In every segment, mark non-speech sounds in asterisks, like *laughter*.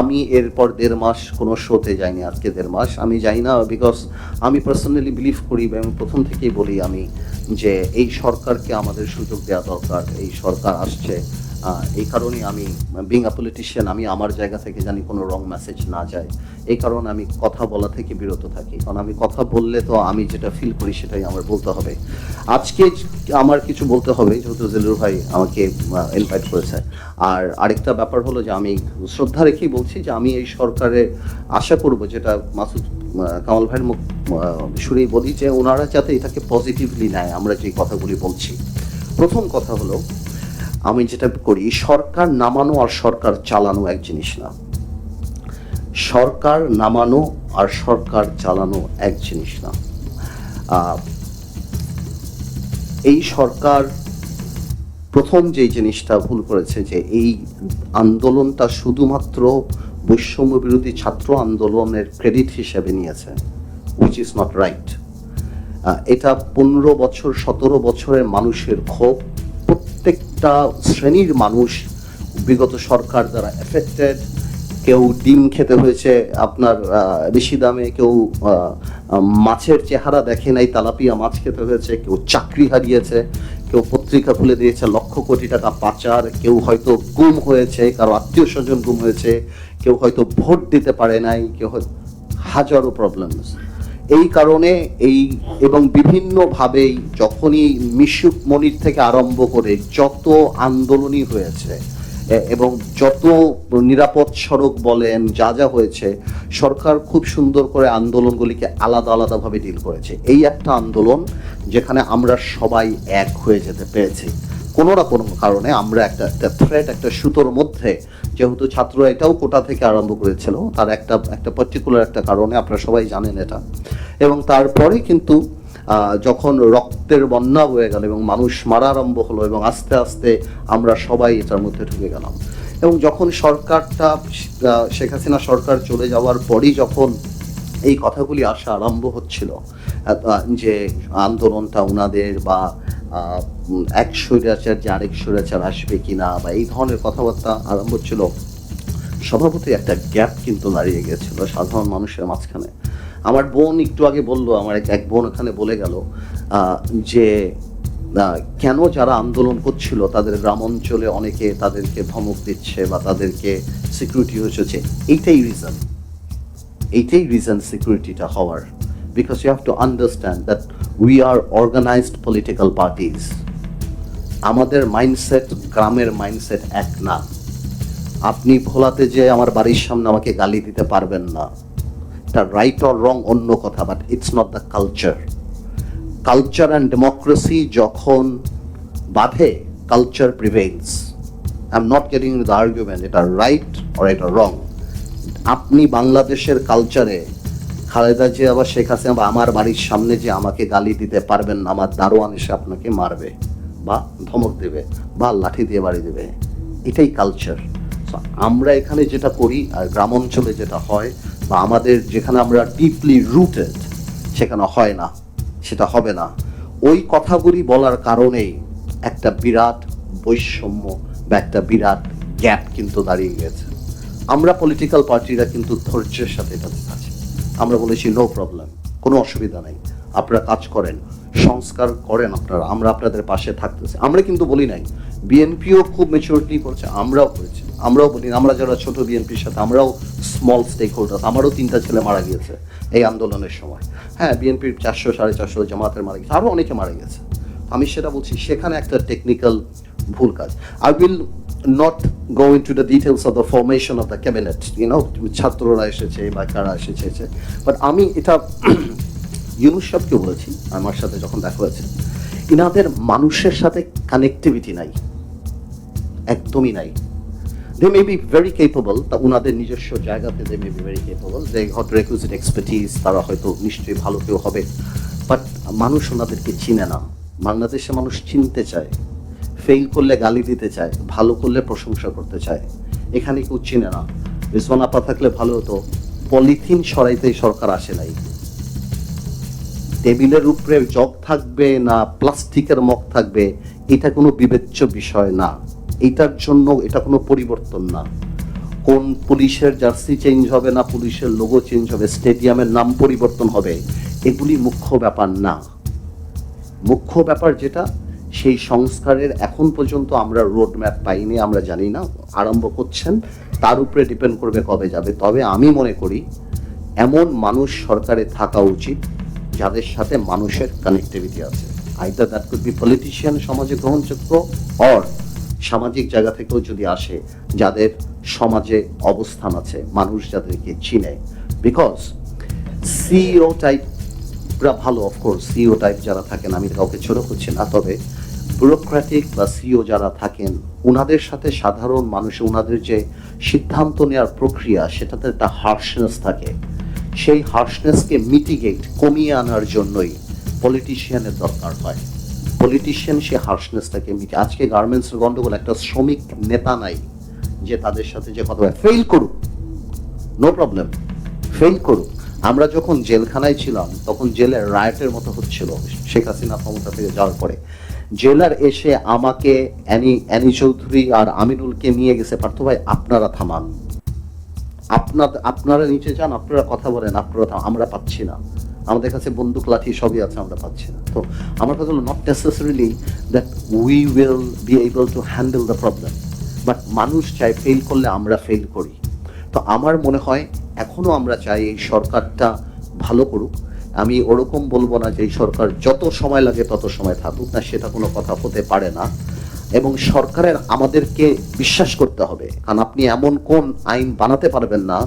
আমি এরপর দেড় মাস কোনো শোতে যাইনি, আজকে দেড় মাস। আমি যাই না বিকজ আমি পার্সোনালি বিলিভ করি এবং প্রথম থেকেই বলি আমি যে এই সরকারকে আমাদের সুযোগ দেওয়া দরকার, এই সরকার আসছে। এই কারণে আমি বিং আ পলিটিশিয়ান আমি আমার জায়গা থেকে জানি কোনো রং মেসেজ না যায়। এই কারণে আমি কথা বলা থেকে বিরত থাকি। কারণ আমি কথা বললে তো আমি যেটা ফিল করি সেটাই আমার বলতে হবে। আজকে আমার কিছু বলতে হবে, যেহেতু জেলুর ভাই আমাকে ইনভাইট করেছে। আর আরেকটা ব্যাপার হলো যে আমি শ্রদ্ধা রেখেই বলছি যে আমি এই সরকারে আশা করব যেটা মাসুদ কামাল ভাইয়ের মুখ সুরেই বলি যে ওনারা যাতে এটাকে পজিটিভলি নেয়, আমরা যে কথাগুলি বলছি। প্রথম কথা হলো আমি যেটা করি, সরকার নামানো আর সরকার চালানো এক জিনিস না। সরকার নামানো আর সরকার চালানো এক জিনিস না। এই সরকার প্রথম যে জিনিসটা ভুল করেছে, যে এই আন্দোলনটা শুধুমাত্র বৈষম্য বিরোধী ছাত্র আন্দোলনের ক্রেডিট হিসেবে নিয়েছে উইচ ইজ নট রাইট এটা পনেরো বছর, সতেরো বছরের মানুষের ক্ষোভ প্রত্যেকটা শ্রেণির মানুষ বিগত সরকার দ্বারা এফেক্টেড কেউ ডিম খেতে হয়েছে, আপনার বেশি দামে, কেউ মাছের চেহারা দেখে নাই, তালাপিয়া মাছ খেতে হয়েছে, কেউ চাকরি হারিয়েছে, কেউ পত্রিকা খুলে দিয়েছে, লক্ষ কোটি টাকা পাচার, কেউ হয়তো গুম হয়েছে, কারও আত্মীয় স্বজন গুম হয়েছে, কেউ হয়তো ভোট দিতে পারে নাই, কেউ হয়তো হাজারো প্রবলেমস এই কারণে এই এবং বিভিন্নভাবেই যখনই মিশুক মনির থেকে আরম্ভ করে যত আন্দোলনই হয়েছে এবং যত নিরাপদ সড়ক বলেন, যা যা হয়েছে, সরকার খুব সুন্দর করে আন্দোলনগুলিকে আলাদা আলাদাভাবে ডিল করেছে। এই একটা আন্দোলন যেখানে আমরা সবাই এক হয়ে যেতে পেরেছি। কোনো না কোনো কারণে আমরা একটা একটা থ্রেড একটা সুতোর মধ্যে যেহেতু ছাত্ররা এটাও কোটা থেকে আরম্ভ করেছিল, তার একটা একটা পার্টিকুলার একটা কারণে আপনারা সবাই জানেন এটা। এবং তারপরে কিন্তু যখন রক্তের বন্যা হয়ে গেল এবং মানুষ মারা আরম্ভ হলো এবং আস্তে আস্তে আমরা সবাই এটার মধ্যে ঢুকে গেলাম। এবং যখন সরকারটা শেখ হাসিনা সরকার চলে যাওয়ার পরই যখন এই কথাগুলি আসা আরম্ভ হচ্ছিল যে আন্দোলনটা ওনাদের বা এক স্বৈরাচার যে আরেক স্বৈরাচার আসবে কিনা বা এই ধরনের কথাবার্তা আরম্ভ হচ্ছিল, স্বভাবতই একটা গ্যাপ কিন্তু দাঁড়িয়ে গেছিল সাধারণ মানুষের মাঝখানে। আমার বোন একটু আগে বলল, আমার এক বোন এখানে বলে গেল যে কেন যারা আন্দোলন করছিল, তাদের গ্রাম অঞ্চলে অনেকে তাদেরকে ধমক দিচ্ছে বা তাদেরকে সিকিউরিটি হচ্ছে এইটাই রিজন এইটাই রিজন সিকিউরিটিটা হওয়ার। Because you have to understand that we are organised political parties আমাদের মাইন্ডসেট গ্রামের মাইন্ডসেট এক না। আপনি ভোলাতে যে আমার বাড়ির সামনে আমাকে গালি দিতে পারবেন না। এটা রাইট অর রং অন্য কথা but it's not the culture culture and democracy যখন বাধে culture prevails I am not getting the argument এটা রাইট অর এটা রং আপনি বাংলাদেশের কালচারে খালেদা জিয়া আবার শেখ হাসিনা বা আমার বাড়ির সামনে যে আমাকে গালি দিতে পারবেন না, আমার দারোয়ান এসে আপনাকে মারবে বা ধমক দেবে বা লাঠি দিয়ে বাড়ি দেবে, এটাই কালচার আমরা এখানে যেটা করি আর গ্রাম অঞ্চলে যেটা হয় বা আমাদের যেখানে আমরা ডিপলি রুটেড সেখানে হয় না, সেটা হবে না। ওই কথাগুলি বলার কারণেই একটা বিরাট বৈষম্য বা একটা বিরাট গ্যাপ কিন্তু দাঁড়িয়ে গেছে। আমরা পলিটিক্যাল পার্টিরা কিন্তু ধৈর্যের সাথে এটাতে আছি আমরা বলেছি নো প্রবলেম কোনো অসুবিধা নেই। আপনারা কাজ করেন, সংস্কার করেন আপনারা, আমরা আপনাদের পাশে থাকতেছি। আমরা কিন্তু বলি নাই, বিএনপিও খুব মেচুরিটি করছে, আমরাও করেছি। আমরাও বলি, আমরা যারা ছোট বিএনপির সাথে, আমরাও স্মল স্টেক হোল্ডার আমারও তিনটা ছেলে মারা গিয়েছে এই আন্দোলনের সময়। হ্যাঁ বিএনপির চারশো, সাড়ে চারশো জামাতের মারা গেছে আরও অনেকে মারা গেছে আমি সেটা বলছি, সেখানে একটা টেকনিক্যাল ভুল কাজ। I will not go into the the details of the formation of the cabinet you know ছাত্ররা এসেছে, বা কারা এসেছে বাট আমি এটা *clears throat* ইউনুস সাহেবকে বলেছি, আমার সাথে যখন দেখা হয়েছে, ইনাদের মানুষের সাথে কানেক্টিভিটি নাই। একদমই নাই। They may be very capable তা ওনাদের নিজস্ব জায়গাতে they may be very capable they had requisite expertise তারা হয়তো নিশ্চয়ই ভালো কেউ হবে। বাট মানুষ ওনাদেরকে চিনে না। বাংলাদেশে মানুষ চিনতে চায়। ফেল করলে গালি দিতে চায়, ভালো করলে প্রশংসা করতে চায়। এখানে কেউ চিনে না। রিজওয়ান আপা থাকলে ভালো হতো। পলিথিন সরাইতেই সরকার আসে নাই। টেবিলের উপরে জগ থাকবে না, প্লাস্টিকের মগ থাকবে, এটা কোনো বিবেচ্য বিষয় না। এটার জন্য এটা কোনো পরিবর্তন না। কোন পুলিশের জার্সি চেঞ্জ হবে না, পুলিশের লোগো চেঞ্জ হবে, স্টেডিয়ামের নাম পরিবর্তন হবে, এগুলি মুখ্য ব্যাপার না। মুখ্য ব্যাপার যেটা সেই সংস্কারের এখন পর্যন্ত আমরা রোড ম্যাপ পাইনি, আমরা জানি না, আরম্ভ করছেন। তার উপরে ডিপেন্ড করবে কবে যাবে। তবে আমি মনে করি, এমন মানুষ সরকারে থাকা উচিত, যাদের সাথে মানুষের কানেক্টিভিটি আছে। Either that could be politician সমাজে গ্রহণযোগ্য অর সামাজিক জায়গা থেকেও যদি আসে, যাদের সমাজে অবস্থান আছে, মানুষ যাদেরকে চিনে। বিকজ সিইও টাইপরা ভালো অফকোর্স সিও টাইপ যারা থাকেন, আমি কাউকে ছোট করছি না, তবে ব্যুরোক্রেটিক বা সিইও যারা থাকেন ওনাদের সাথে সাধারণ মানুষ ওনাদের যে সিদ্ধান্ত নেওয়ার প্রক্রিয়া, সেটাতে একটা হার্শনেস থাকে। সেই হার্শনেসকে মিটিগেট কমিয়ে আনার জন্যই পলিটিশিয়ানের দরকার হয়। পলিটিশিয়ান সে হার্শনেসটাকে মিটে আজকে গার্মেন্টসের গন্ডগোল, একটা শ্রমিক নেতা নাই যে তাদের সাথে যে কথা ফেল করুক নো প্রবলেম ফেল করুক। আমরা যখন জেলখানায় ছিলাম, তখন জেলের রায়টের মতো হচ্ছিল। শেখ হাসিনা ক্ষমতা থেকে যাওয়ার পরে। জেলার এসে আমাকে অ্যানি অ্যানি চৌধুরী আর আমিনুলকে নিয়ে গেছে। পার্থ ভাই, আপনারা থামান। আপনার, আপনারা নিচে যান, আপনারা কথা বলেন, আপনারা আমরা পাচ্ছি না। আমাদের কাছে বন্দুক, লাঠি সবই আছে, আমরা পাচ্ছি না। তো আমার কথা হলো not necessarily that we will be able to handle the problem but মানুষ চায় ফেল করলে আমরা ফেল করি। তো আমার মনে হয়, এখনও আমরা চাই এই সরকারটা ভালো করুক। আমি ওরকম বলব না যে সরকার যত সময় লাগে তত সময় থাকুক না, সেটা কোনো কথা হতে পারে না। এবং সরকারের আমাদেরকে বিশ্বাস করতে হবে, কারণ আপনি এমন কোন আইন বানাতে পারবেন না,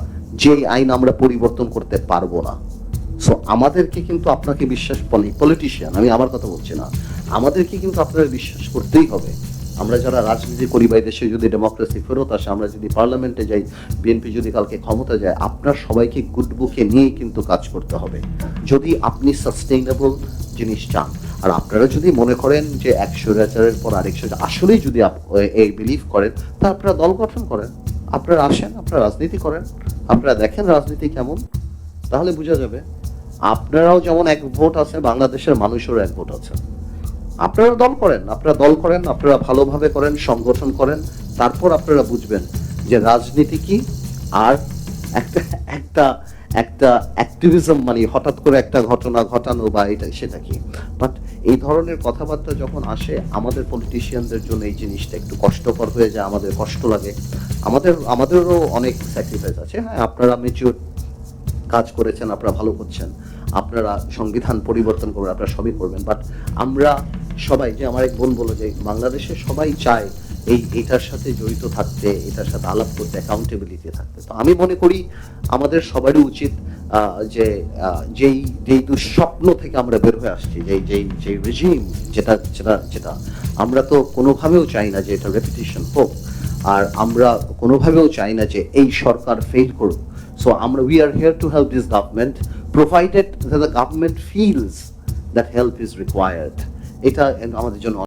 যে আইন আমরা পরিবর্তন করতে পারব না। সো আমাদেরকে কিন্তু আপনাকে বিশ্বাস পলিটিশিয়ান আমি আমার কথা বলছি না, আমাদেরকে কিন্তু আপনারা বিশ্বাস করতেই হবে। আমরা যারা রাজনীতি করি বা দেশে যদি ডেমোক্রেসি ফেরত আসে, আমরা যদি পার্লামেন্টে যাই বিএনপি যদি কালকে ক্ষমতা যায়, আপনার সবাইকে গুড বুকে নিয়েই কিন্তু কাজ করতে হবে। যদি আপনি সাস্টেইনেবল জিনিস চান, আর আপনারা যদি মনে করেন যে একশো রাজারের পর আরেকশো আসলেই যদি এই বিলিভ করেন, তা আপনারা দল গঠন করেন, আপনারা আসেন, আপনারা রাজনীতি করেন, আপনারা দেখেন রাজনীতি কেমন, তাহলে বোঝা যাবে, আপনারাও যেমন এক ভোট আছে, বাংলাদেশের মানুষেরও এক ভোট আছে। আপনারা দল করেন, আপনারা দল করেন, আপনারা ভালোভাবে করেন, সংগঠন করেন, তারপর আপনারা বুঝবেন যে রাজনীতি কি আর একটা একটা একটা অ্যাক্টিভিজম মানে হঠাৎ করে একটা ঘটনা ঘটানো বা এটা, সেটা কি? বাট এই ধরনের কথাবার্তা যখন আসে, আমাদের পলিটিশিয়ানদের জন্য এই জিনিসটা একটু কষ্টকর হয়ে যায়, আমাদের কষ্ট লাগে। আমাদের, আমাদেরও অনেক স্যাক্রিফাইস আছে। হ্যাঁ আপনারা মেচিউর কাজ করেছেন, আপনারা ভালো করছেন। আপনারা সংবিধান পরিবর্তন করবেন, আপনারা সবই করবেন। বাট আমরা সবাই, যে আমার এক বোন বলল যে বাংলাদেশে সবাই চায় এই এটার সাথে জড়িত থাকতে, এটার সাথে আলাপ করতে অ্যাকাউন্টেবিলিটি থাকতে তো আমি মনে করি আমাদের সবারই উচিত যে যেই যেই দুঃস্বপ্ন থেকে আমরা বের হয়ে আসছি, যেই যেই যেই রেজিম যেটা যেটা যেটা, আমরা তো কোনোভাবেও চাই না যে এটা রেপিটেশন হোক, আর আমরা কোনোভাবেও চাই না যে এই সরকার ফেল করুক সো আমরা we are here to help this government provided the government feels that help is required. এটা আমাদের জন্য